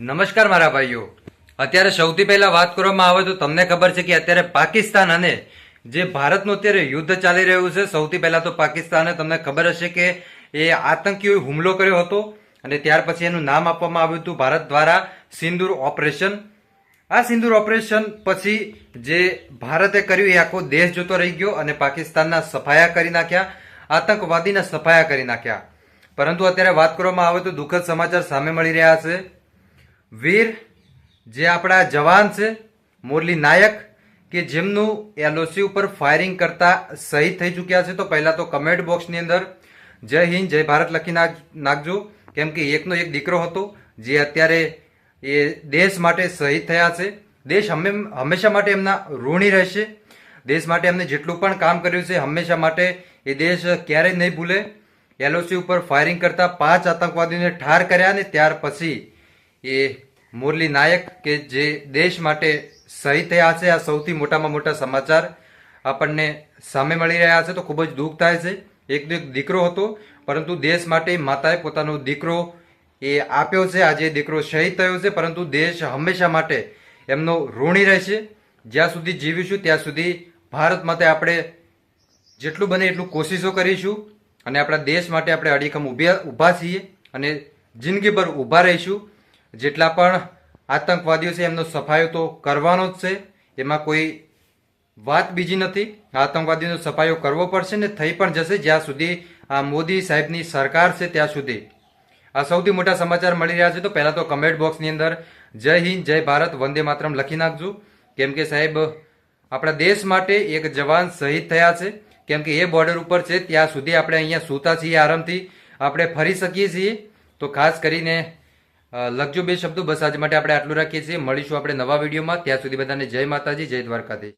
નમસ્કાર મારા ભાઈઓ. અત્યારે સૌથી પહેલા વાત કરવામાં આવે તો તમને ખબર છે કે અત્યારે પાકિસ્તાન અને જે ભારતનું અત્યારે યુદ્ધ ચાલી રહ્યું છે, સૌથી પહેલા તો પાકિસ્તાને તમને ખબર હશે કે એ આતંકીઓએ હુમલો કર્યો હતો અને ત્યાર પછી એનું નામ આપવામાં આવ્યું હતું ભારત દ્વારા સિંદૂર ઓપરેશન. આ સિંદૂર ઓપરેશન પછી જે ભારતે કર્યું એ આખો દેશ જોતો રહી ગયો અને પાકિસ્તાનના સફાયા કરી નાખ્યા, આતંકવાદીના સફાયા કરી નાખ્યા. પરંતુ અત્યારે વાત કરવામાં આવે તો દુઃખદ સમાચાર સામે મળી રહ્યા છે. વીર, જે આપણા જવાન છે, મુરલી નાયક, કે જેમનું એલઓસી ઉપર ફાયરિંગ કરતા શહીદ થઈ ચૂક્યા છે, તો પહેલાં તો કમેન્ટ બોક્સની અંદર જય હિન્દ, જય ભારત લખી નાખ, નાખજો. કેમ કે એકનો એક દીકરો હતો, જે અત્યારે એ દેશ માટે શહીદ થયા છે. દેશ હમે, હંમેશા માટે એમના ઋણી રહેશે. દેશ માટે એમને જેટલું પણ કામ કર્યું છે, હંમેશા માટે એ દેશ ક્યારેય નહીં ભૂલે. એલઓસી ઉપર ફાયરિંગ કરતા પાંચ આતંકવાદીઓને ઠાર કર્યા ને ત્યાર પછી એ મુરલી નાયક કે જે દેશ માટે શહીદ થયા છે, આ સૌથી મોટામાં મોટા સમાચાર આપણને સામે મળી રહ્યા છે, તો ખૂબ જ દુઃખ થાય છે. એક એક દીકરો હતો, પરંતુ દેશ માટે માતાએ પોતાનો દીકરો એ આપ્યો છે. આજે દીકરો શહીદ થયો છે, પરંતુ દેશ હંમેશા માટે એમનો ઋણી રહેશે જ્યાં સુધી જીવીશું, ત્યાં સુધી ભારત માટે આપણે જેટલું બને એટલું કોશિશો કરીશું અને આપણા દેશ માટે આપણે અડીખમ ઊભા ઊભા છીએ અને જિંદગીભર ઊભા રહીશું. જેટલા પણ આતંકવાદીઓ છે, એમનો સફાયો તો કરવાનો જ છે. એમાં કોઈ વાત બીજી નથી. આતંકવાદીનો સફાયો કરવો પડશે ને થઈ પણ જશે જ્યાં સુધી આ મોદી સાહેબની સરકાર છે ત્યાં સુધી. આ સૌથી મોટા સમાચાર મળી રહ્યા છે તો પહેલાં તો કમેન્ટ બોક્સની અંદર જય હિન્દ, જય ભારત, વંદે માતરમ લખી નાખજો. કેમ કે સાહેબ, આપણા દેશ માટે એક જવાન શહીદ થયા છે. કેમ કે એ બોર્ડર ઉપર છે, ત્યાં સુધી આપણે અહીંયા સૂતા છીએ, આરામથી આપણે ફરી શકીએ છીએ. તો ખાસ કરીને લખજો બે શબ્દો. બસ, આજ માટે આપણે આટલું રાખીએ છીએ. મળીશું આપણે નવા વિડીયોમાં. ત્યાં સુધી બધાને જય માતાજી, જય દ્વારકાધીશ.